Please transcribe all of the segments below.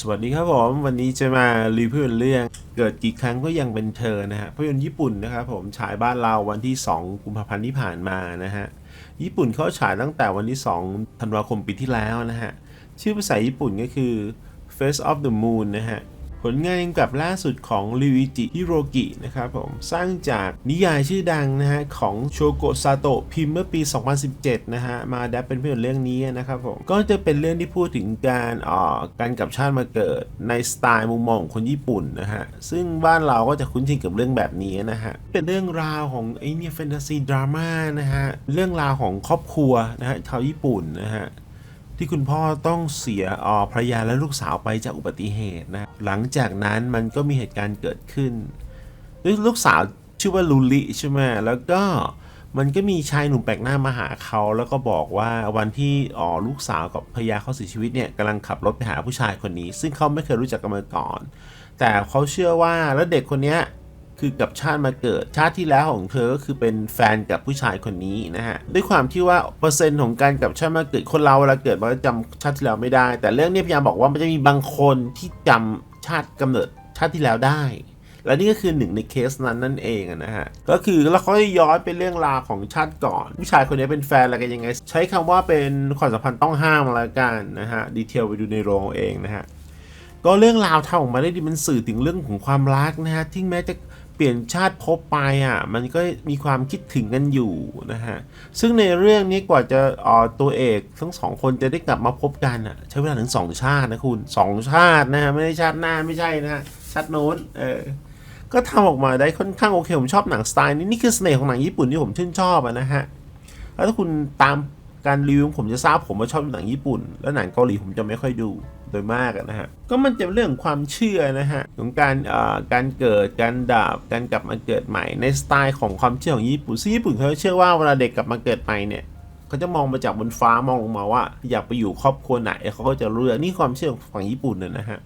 สวัสดีครับผม วันนี้จะมารีวิวเรื่องเกิดกี่ครั้งก็ยังเป็นเธอนะฮะภาพยนตร์ญี่ปุ่นนะครับผมฉายบ้านเราวันที่ 2 กุมภาพันธ์ที่ผ่านมานะฮะญี่ปุ่นเขาฉายตั้งแต่วันที่ 2 ธันวาคมปีที่แล้วนะฮะชื่อภาษาญี่ปุ่นก็คือ Face of the Moon นะฮะ ผลงานกำกับล่าสุดของริวิจิฮิโรกินะครับผมสร้างจากนิยายชื่อดังนะฮะของโชโกซาโตะพิมพ์เมื่อปี 2017 นะฮะมาดับเป็นภาพยนตร์เรื่องนี้นะครับผมก็จะเป็นเรื่องที่พูดถึงการอ่อการกลับชาติมาเกิดในสไตล์มุมมองของคนญี่ปุ่นนะฮะซึ่งบ้านเราก็จะคุ้นชินกับเรื่องแบบนี้นะฮะเป็นเรื่องราวของไอ้เนี่ยแฟนตาซีดราม่านะฮะเรื่องราวของครอบครัวนะฮะชาวญี่ปุ่นนะฮะ ที่คุณพ่อต้องเสียออภรรยาและลูกสาวไปจากอุบัติเหตุนะ หลังจากนั้นมันก็มีเหตุการณ์เกิดขึ้น ลูกสาวชื่อว่าลูลิใช่ไหมแล้วก็มันก็มีชายหนุ่มแปลกหน้ามาหาเขาแล้วก็บอกว่าวันที่อ๋อลูกสาวกับภรรยาเขาเสียชีวิตเนี่ยกำลังขับรถไปหาผู้ชายคนนี้ ซึ่งเขาไม่เคยรู้จักกันมาก่อน แต่เขาเชื่อว่าแล้วเด็กคนนี้ คือกับชาติมาเกิด ชาติที่แล้วของเธอก็คือเป็นแฟนกับผู้ชายคนนี้นะฮะด้วยความที่ว่าเปอร์เซ็นต์ของการกับชาติมาเกิดคนเราเวลาเกิดมันก็จำชาติที่แล้วไม่ได้ แต่เรื่องนี้พยายามบอกว่ามันจะมีบางคนที่จำชาติกำเนิดชาติที่แล้วได้และนี่ก็คือหนึ่งในเคสนั้นนั่นเองนะฮะ ก็คือแล้วเขาจะย้อนไปเรื่องราวของชาติก่อน ผู้ชายคนนี้เป็นแฟนอะไรกันยังไง ใช้คำว่าเป็นความสัมพันธ์ต้องห้ามอะไรกันนะฮะ ดีเทลไปดูในโรงเอาเองนะฮะ ก็เรื่องราวทำออกมาได้ดีมันสื่อถึงเรื่องของความรักนะฮะที่แม้จะ เปลี่ยนชาติภพไปอะมันก็มีความคิดถึงกันอยู่นะฮะซึ่งในเรื่องนี้กว่าจะอ่อตัวเอกทั้งสองคนจะได้กลับมาพบกันอะใช้เวลาถึงสองชาตินะคุณสองชาตินะฮะไม่ได้ชาติหน้าไม่ใช่นะฮะชาติโน้นเออก็ทำออกมาได้ค่อนข้างโอเค ผมชอบหนังสไตล์นี้ นี่คือเสน่ห์ของหนังญี่ปุ่นที่ผมชื่นชอบอะนะฮะ แล้วถ้าคุณตาม การรีวิวผมจะทราบผมว่าชอบหนังญี่ปุ่น แล้วหนังเกาหลีผมจะไม่ค่อยดูโดยมากนะฮะ ก็มันจะเป็นเรื่องความเชื่อนะฮะของการเอ่อการเกิดการดับการกลับมาเกิดใหม่ในสไตล์ของความเชื่อของญี่ปุ่นซึ่งญี่ปุ่นเขาเชื่อว่าเวลาเด็กกลับมาเกิดใหม่เนี่ยเขาจะมองมาจากบนฟ้ามองลงมาว่า อยากไปอยู่ครอบครัวไหนเขาก็จะเลือกนี่ความเชื่อของฝั่งญี่ปุ่นน่ะนะฮะ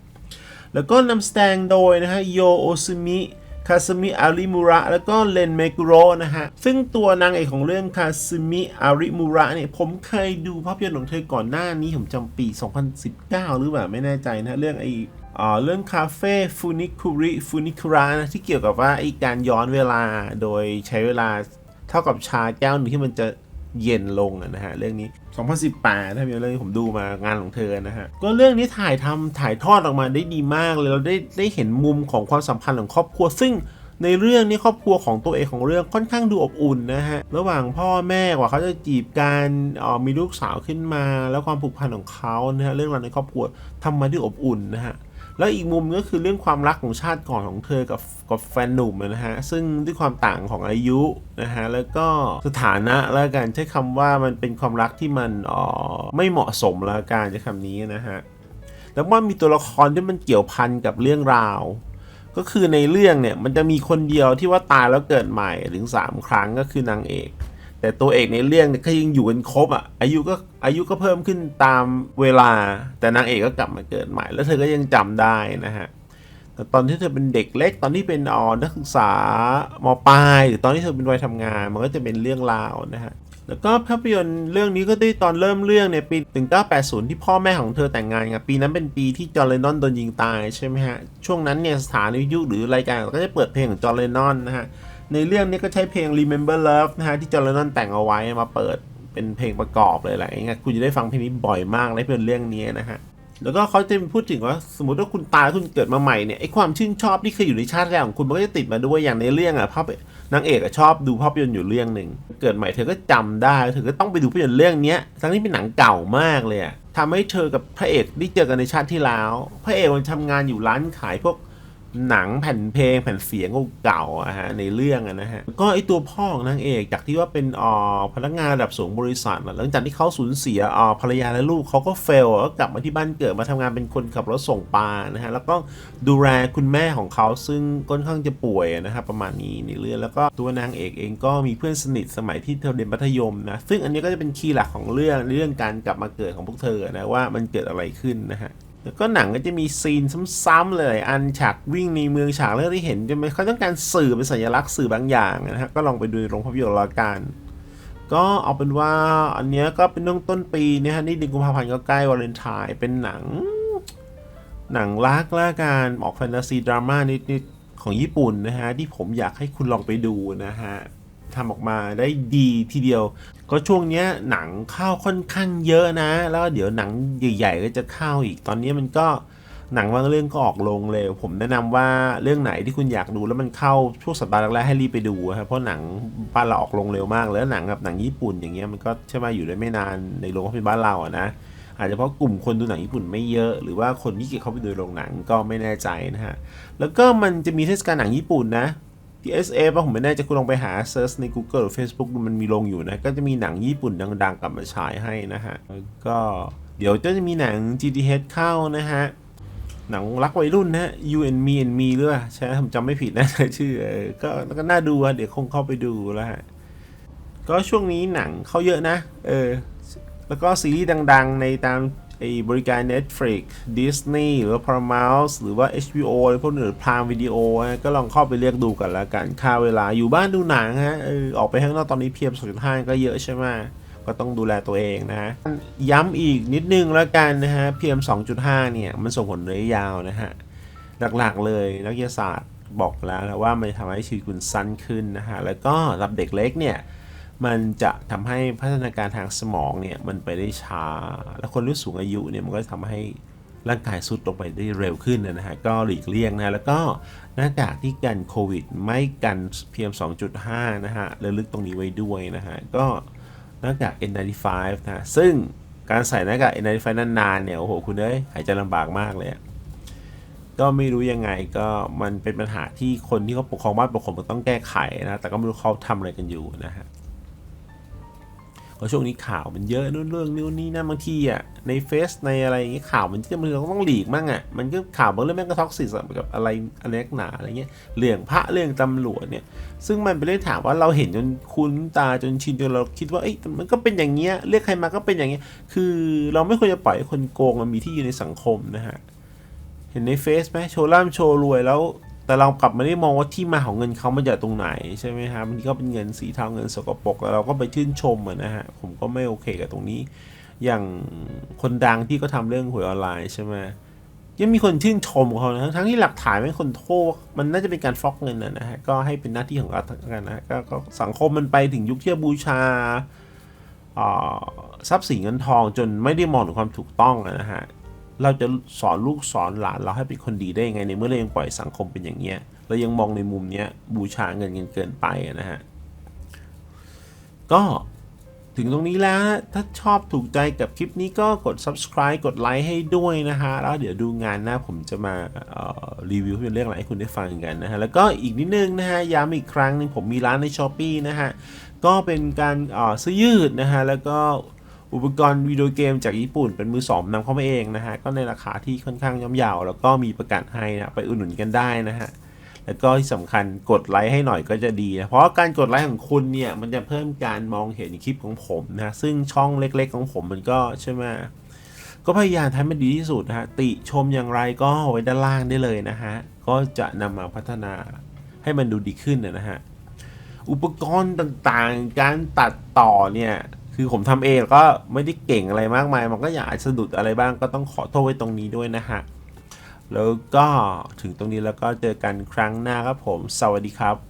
แล้วก็นำแสดงโดยนะฮะโยโอซึมิ คาซึมิอาริมูระแล้วก็เลนเมกุโรนะฮะ ซึ่งตัวนางเอกของเรื่องคาซึมิอาริมูระเนี่ย ผมเคยดูภาพยนตร์ของเธอก่อนหน้านี้ ผมจำปี 2019 หรือเปล่าไม่แน่ใจนะ เรื่องไออ่าเรื่องคาเฟ่ฟูนิคุริฟูนิคุระนะที่เกี่ยวกับว่าไอการย้อนเวลาโดยใช้เวลาเท่ากับชาแก้วหนึ่งที่มันจะ เย็นลงนะฮะเรื่องนี้ 2018ถ้ามีเรื่องที่ผมดูมางานของเธอนะฮะก็เรื่องนี้ถ่ายทำถ่ายทอดออกมาได้ดีมากเลยเราได้ได้เห็นมุมของความสัมพันธ์ของครอบครัวซึ่งในเรื่องนี้ครอบครัวของตัวเอกของเรื่องค่อนข้างดูอบอุ่นนะฮะระหว่างพ่อแม่กว่าเขาจะจีบกันอ่อมีลูกสาวขึ้นมา แล้วความผูกพันของเขานะฮะเรื่องราวในครอบครัวทำมาด้วยอบอุ่นนะฮะ แล้วอีกมุมก็คือเรื่องความรักของชาติก่อนของเธอกับกับแฟนหนุ่มนะฮะซึ่งด้วยความต่างของอายุนะฮะแล้วก็สถานะแล้วกันใช้คำว่ามันเป็นความรักที่มันอ๋อไม่เหมาะสมแล้วกันใช้คำนี้นะฮะแล้วว่ามีตัวละครที่มันเกี่ยวพันกับเรื่องราว ก็คือในเรื่องเนี่ยมันจะมีคนเดียวที่ว่าตายแล้วเกิดใหม่ถึง 3 ครั้งก็คือนางเอก แต่ตัวเอกในเรื่องเนี่ยก็ยังอยู่กันครบอะ อายุก็อายุก็เพิ่มขึ้นตามเวลา แต่นางเอกก็กลับมาเกิดใหม่ แล้วเธอก็ยังจำได้นะฮะแต่ตอนที่เธอเป็นเด็กเล็ก ตอนที่เป็นออนักศึกษามปลาย หรือตอนที่เธอเป็นวัยทำงาน มันก็จะเป็นเรื่องราวนะฮะแล้วก็ภาพยนตร์เรื่องนี้ก็ได้ตอนเริ่มเรื่องเนี่ยปี 1980 ที่พ่อแม่ของเธอแต่งงานกันปีนั้นเป็นปีที่จอร์แดนนอนโดนยิงตายใช่ไหมฮะ ช่วงนั้นเนี่ยสถานวิทยุหรือรายการก็จะเปิดเพลงของจอร์แดนนอนนะฮะ ในเรื่องนี้ก็ใช้เพลง Remember Love นะฮะที่จอร์แดนนแต่งเอาไว้มาเปิดเป็นเพลงประกอบเลยแหละอย่างเงี้ยคุณจะได้ฟังเพลงนี้บ่อยมากในเป็นเรื่องนี้นะฮะแล้วก็เขาจะมีพูดถึงว่าสมมติว่าคุณตายคุณเกิดมาใหม่เนี่ยไอความชื่นชอบที่เคยอยู่ในชาติแรกของคุณมันก็จะติดมาด้วยอย่างในเรื่องอะภาพนางเอกอะชอบดูภาพยนตร์อยู่เรื่องหนึ่งเกิดใหม่เธอก็จำได้เธอก็ต้องไปดูภาพยนตร์เรื่องนี้ทั้งที่เป็นหนังเก่ามากเลยอะทำให้เธอกับพระเอกได้เจอกันในชาติที่แล้ว พระเอกมันทำงานอยู่ร้านขายพวก หนังแผ่นเพลงแผ่นเสียงเก่าๆอะฮะในเรื่องนะฮะก็ไอตัวพ่อของนางเอกจากที่ว่าเป็นอ่อพนักงานระดับสูงบริษัทหลังจากที่เขาสูญเสียอ่อภรรยาและลูกเขาก็เฟลก็กลับมาที่บ้านเกิดมาทำงานเป็นคนขับรถส่งปลานะฮะแล้วก็ดูแลคุณแม่ของเขาซึ่งค่อนข้างจะป่วยอะนะฮะประมาณนี้ในเรื่องแล้วก็ตัวนางเอกเองก็มีเพื่อนสนิทสมัยที่เธอเรียนมัธยมนะซึ่งอันนี้ก็จะเป็นคีย์หลักของเรื่องเรื่องการกลับมาเกิดของพวกเธอนะว่ามันเกิดอะไรขึ้นนะฮะ แล้วก็หนังก็จะมีซีนซ้ำๆเลย อันฉากวิ่งในเมืองฉากเรื่องที่เห็นจะไม่เขาต้องการสื่อเป็นสัญลักษณ์สื่อบางอย่างนะฮะก็ลองไปดูในโรงภาพยนตร์ละกันก็เอาเป็นว่าอันเนี้ยก็เป็นเรื่องต้นปีนี่ยฮะนี่ดือนกุมภาพันธ์ก็ใกล้วาเลนไทน์เป็นหนัง หนังรักละการออกแฟนตาซีดราม่านิดๆของญี่ปุ่นนะฮะที่ผมอยากให้คุณลองไปดูนะฮะ ทำออกมาได้ดีทีเดียว ก็ช่วงเนี้ยหนังเข้าค่อนข้างเยอะนะ แล้วเดี๋ยวหนังใหญ่ๆก็จะเข้าอีกตอนนี้มันก็หนังบางเรื่องก็ออกลงเร็วผมแนะนำว่าเรื่องไหนที่คุณอยากดูแล้วมันเข้าช่วงสัปดาห์แรกๆให้รีบไปดูครับเพราะหนังบ้านเราออกลงเร็วมากแล้วหนังแบบหนังญี่ปุ่นอย่างเงี้ยมันก็ใช่ไหมอยู่ได้ไม่นานในโรงภาพยนตร์บ้านเราอะนะอาจจะเพราะกลุ่มคนดูหนังญี่ปุ่นไม่เยอะหรือว่าคนที่เกียจเข้าไปดูโรงหนังก็ไม่แน่ใจนะฮะแล้วก็มันจะมีเทศกาลหนังญี่ปุ่นนะ ที่ SF อะผมไม่แน่ใจคุณลองไปหาเซิร์ชใน Google หรือ Facebook ดูมันมีลงอยู่นะ ก็จะมีหนังญี่ปุ่นดังๆกลับมาฉายให้นะฮะแล้วก็เดี๋ยวจะมีหนัง GTH เข้านะฮะ หนังรักวัยรุ่นนะฮะ You and Me and Me หรือเปล่าใช่ไหมผมจำไม่ผิดนะชื่อก็ก็น่าดูอะเดี๋ยวคงเข้าไปดูแล้วฮะ ก็ช่วงนี้หนังเข้าเยอะนะ เออ แล้วก็ซีรีส์ดัง ๆ ในตาม ไอ้บริการ Netflix Disney หรือว่า Paramount หรือว่า HBO อะไรพวกนี้หรือ Prime Video นะก็ลองเข้าไปเลือกดูกันล้วกันค่าเวลาอยู่บ้านดูหนังฮะอออกไปข้างนอกตอนนี้เพียบ2.5ก็เยอะใช่ไหมก็ต้องดูแลตัวเองนะฮะย้ำอีกนิดนึงแล้วกันนะฮะ PM 2.5 เนี่ย มันส่งผลระยะยาวนะฮะ หลักๆเลยนักวิทยาศาสตร์บอกแล้วนะว่ามันทำให้ชีวิตคุณสั้นขึ้นนะฮะ แล้วก็สำหรับเด็กเล็กเนี่ย มันจะทำให้พัฒนาการทางสมองเนี่ยมันไปได้ช้า แล้วคนรุ่นสูงอายุเนี่ยมันก็ทำให้ร่างกายสุดลงไปได้เร็วขึ้นนะฮะก็หลีกเลี่ยงนะแล้วก็หน้ากากที่กันโควิดไม่กัน PM 2.5 นะฮะระลึกตรงนี้ไว้ด้วยนะฮะก็หน้ากาก N95 นะซึ่งการใส่หน้ากาก N95 นานๆเนี่ยโอ้โหคุณเอ้ยหายใจลำบากมากเลยก็ไม่รู้ยังไงก็มันเป็นปัญหาที่คนที่เขาปกครองบ้านปกครองต้องแก้ไขนะแต่ก็ไม่รู้เขาทำอะไรกันอยู่นะฮะ เพราะช่วงนี้ข่าวมันเยอะนู่นเรื่องนู่นนี่นั่นบางทีอะในเฟซในอะไรอย่างเงี้ยข่าวมันจะมันเราต้องหลีกมั่งอะมันก็ข่าวบางเรื่องแม่งก็ท็อกซิสกับอะไรอะไรนักหนาอะไรเงี้ยเรื่องพระเรื่องตำรวจเนี่ย ซึ่งมันเป็นเรื่องถามว่าเราเห็นจนคุ้นตาจนชินจนเราคิดว่าเอ้ยมันก็เป็นอย่างเงี้ยเรียกใครมาก็เป็นอย่างเงี้ยคือเราไม่ควรจะปล่อยให้คนโกงมันมีที่อยู่ในสังคมนะฮะเห็นในเฟซไหมโชว์ร่ำโชว์รวยแล้ว แต่เรากลับมาได้มองว่าที่มาของเงินเขามาจากตรงไหนใช่ไหมฮะมันก็เป็นเงินสีเทาเงินสกปรกแล้วเราก็ไปชื่นชมนะฮะผมก็ไม่โอเคกับตรงนี้ อย่างคนดังที่ก็ทำเรื่องหวยออนไลน์ใช่ไหมยังมีคนชื่นชมเขานะทั้งที่หลักฐานไม่คนโทษมันน่าจะเป็นการฟอกเงินนะนะฮะก็ให้เป็นหน้าที่ของรัฐกันนะฮะก็ก็สังคมมันไปถึงยุคที่บูชาทรัพย์สินเงินทองจนไม่ได้มองถึงความถูกต้องนะฮะ เราจะสอนลูกสอนหลานเราให้เป็นคนดีได้ยังไงในเมื่อเรายังปล่อยสังคมเป็นอย่างเงี้ยเรายังมองในมุมเนี้ยบูชาเงินกันเกินไปนะฮะก็ถึงตรงนี้แล้ว ถ้าชอบถูกใจกับคลิปนี้ก็กด subscribe กดไลค์ให้ด้วยนะฮะ แล้วเดี๋ยวดูงานหน้าผมจะมารีวิวเป็นเรื่องอะไรให้คุณได้ฟังกันนะฮะ แล้วก็อีกนิดนึงนะฮะ ย้ำอีกครั้งหนึงผมมีร้านใน s h อ p e e นะฮะ ก็เป็นการซื้อยืดนะฮะ แล้วก็ อุปกรณ์วิดีโอเกมจากญี่ปุ่นเป็นมือสองนำเข้ามาเองนะฮะ ก็ในราคาที่ค่อนข้างย่อมเยาว แล้วก็มีประกันให้นะไปอุดหนุนกันได้นะฮะ แล้วก็ที่สำคัญกดไลค์ให้หน่อยก็จะดีนะ เพราะการกดไลค์ของคุณเนี่ย มันจะเพิ่มการมองเห็นคลิปของผมนะ ซึ่งช่องเล็กๆของผมมันก็ใช่ไหมก็พยายามทำให้ดีที่สุดนะฮะ ติชมอย่างไรก็ไว้ด้านล่างได้เลยนะฮะ ก็จะนำมาพัฒนาให้มันดูดีขึ้นนะฮะ อุปกรณ์ต่างๆ การตัดต่อเนี่ย คือผมทำเองก็ไม่ได้เก่งอะไรมากมาย มันก็อยากสะดุดอะไรบ้างก็ต้องขอโทษไว้ตรงนี้ด้วยนะฮะ แล้วก็ถึงตรงนี้แล้วก็เจอกันครั้งหน้าครับผม สวัสดีครับ